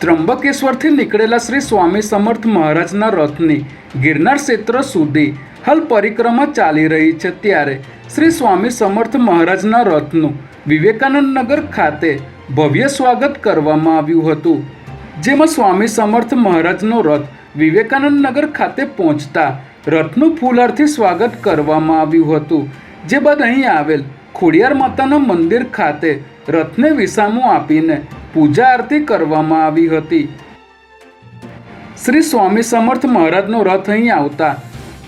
ત્રંબકેશ્વરથી નીકળેલા શ્રી સ્વામી સમર્થ મહારાજના રથની ગિરનાર ક્ષેત્ર સુધી હાલ પરિક્રમા ચાલી રહી છે ત્યારે શ્રી સ્વામી સમર્થ મહારાજના રથનું વિવેકાનંદ નગર ખાતે ભવ્ય સ્વાગત કરવામાં આવ્યું હતું, જેમાં સ્વામી સમર્થ મહારાજનો રથ વિવેકાનંદ નગર ખાતે પહોંચતા રથનું ફૂલહારથી સ્વાગત કરવામાં આવ્યું હતું, જે બાદ અહીં આવેલ ખોડિયાર માતાના મંદિર ખાતે રથને વિસામો આપીને પૂજા આરતી કરવામાં આવી હતી. શ્રી સ્વામી સમર્થ મહારાજનો રથ અહીં આવતા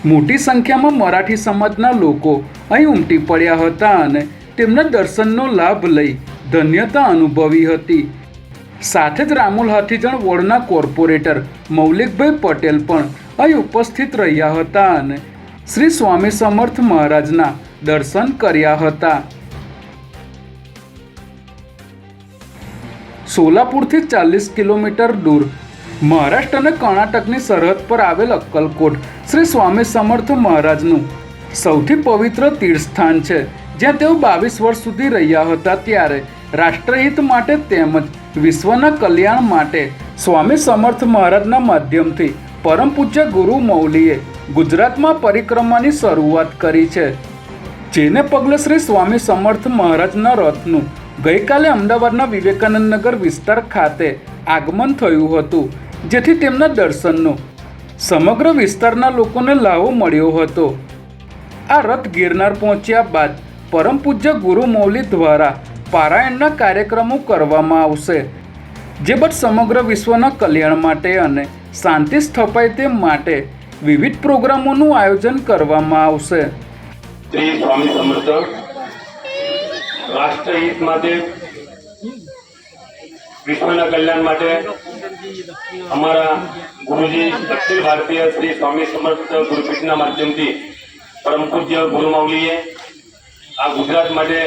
મોટી સંખ્યામાં મરાઠી સમાજના લોકો અહીં ઉમટી પડ્યા હતા અને તેમના દર્શનનો લાભ લઈ ધન્યતા અનુભવી હતી. સાથે જ રામુલ હાથીજણ વોર્ડના કોર્પોરેટર મૌલિકભાઈ પટેલ પણ અહીં ઉપસ્થિત રહ્યા હતા અને શ્રી સ્વામી સમર્થ મહારાજના દર્શન કર્યા હતા. સોલાપુરથી ચાલીસ કિલોમીટર દૂર. મહારાષ્ટ્ર અને કર્ણાટકની સરહદ પર આવેલ અક્કલકોટ શ્રી સ્વામી સમર્થ મહારાજનું સૌથી પવિત્ર તીર્થસ્થાન છે. જ્યાં તેઓ બાવીસ વર્ષ સુધી રહ્યા હતા ત્યારે રાષ્ટ્રહિત માટે તેમજ વિશ્વના કલ્યાણ માટે સ્વામી સમર્થ મહારાજના માધ્યમથી પરમ પૂજ્ય ગુરુ મૌલીએ ગુજરાતમાં પરિક્રમાની શરૂઆત કરી છે. જેને પગલે શ્રી સ્વામી સમર્થ મહારાજના રથનું ગઈકાલે અમદાવાદના વિવેકાનંદ નગર વિસ્તાર ખાતે આગમન થયું હતું, જેથી તેમના દર્શનનો સમગ્ર વિસ્તારના લોકોને લાવો મળ્યો હતો. આ રથ ગિરનાર પહોંચ્યા બાદ પરમ પૂજ્ય ગુરુ મૌલી દ્વારા પારાયણના કાર્યક્રમો કરવામાં આવશે, જે બાદ સમગ્ર વિશ્વના કલ્યાણ માટે અને શાંતિ સ્થપાય તે માટે વિવિધ પ્રોગ્રામોનું આયોજન કરવામાં આવશે. સ્વામી સમર્થ રાષ્ટ્રહિત માટે, વિશ્વના કલ્યાણ માટે અમારા ગુરુજી દક્ષિણ ભારતીય શ્રી સ્વામી સમર્થ ગુરુપીઠના માધ્યમથી પરમ પૂજ્ય ગુરુમાવલીએ આ ગુજરાત માટે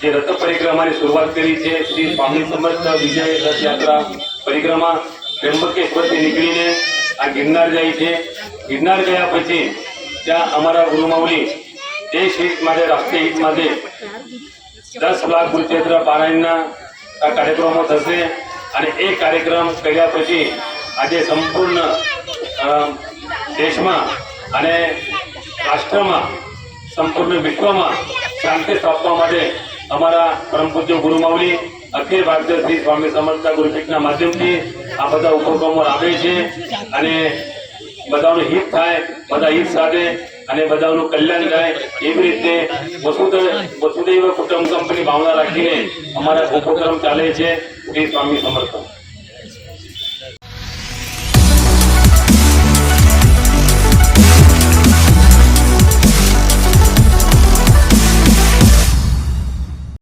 જે રથ પરિક્રમાની શરૂઆત કરી છે, શ્રી સ્વામી સમર્થ વિજય રથયાત્રા પરિક્રમા ત્રંબકેશ્વરથી નીકળીને આ ગિરનાર જાય છે. ગિરનાર ગયા પછી ત્યાં અમારા ગુરુમાવલી દેશ હિત માટે, રાષ્ટ્રીય હિત માટે દસ લાખ ગુરુચેત્ર પારાયણના કાર્યક્રમો થશે અને એ કાર્યક્રમ કર્યા પછી આજે સંપૂર્ણ દેશમાં અને રાષ્ટ્રમાં, સંપૂર્ણ વિશ્વમાં શાંતિ સ્થાપવા માટે અમારા પરમ પૂજ્ય ગુરુ માવલી, અખિલ ભારતીય શ્રી સ્વામી સમર્થતા ગુરુપીઠના માધ્યમથી આ બધા ઉપક્રમો રાખે છે અને બધાનું હિત થાય, બધા હિત સાથે અને બધાનું કલ્યાણ થાય. એવી રીતે વસુદૈવ કુટુંબ કંપની ભાવના રાખીને અમારા ઉપક્રમ ચાલે છે. શ્રી સ્વામી સમર્થ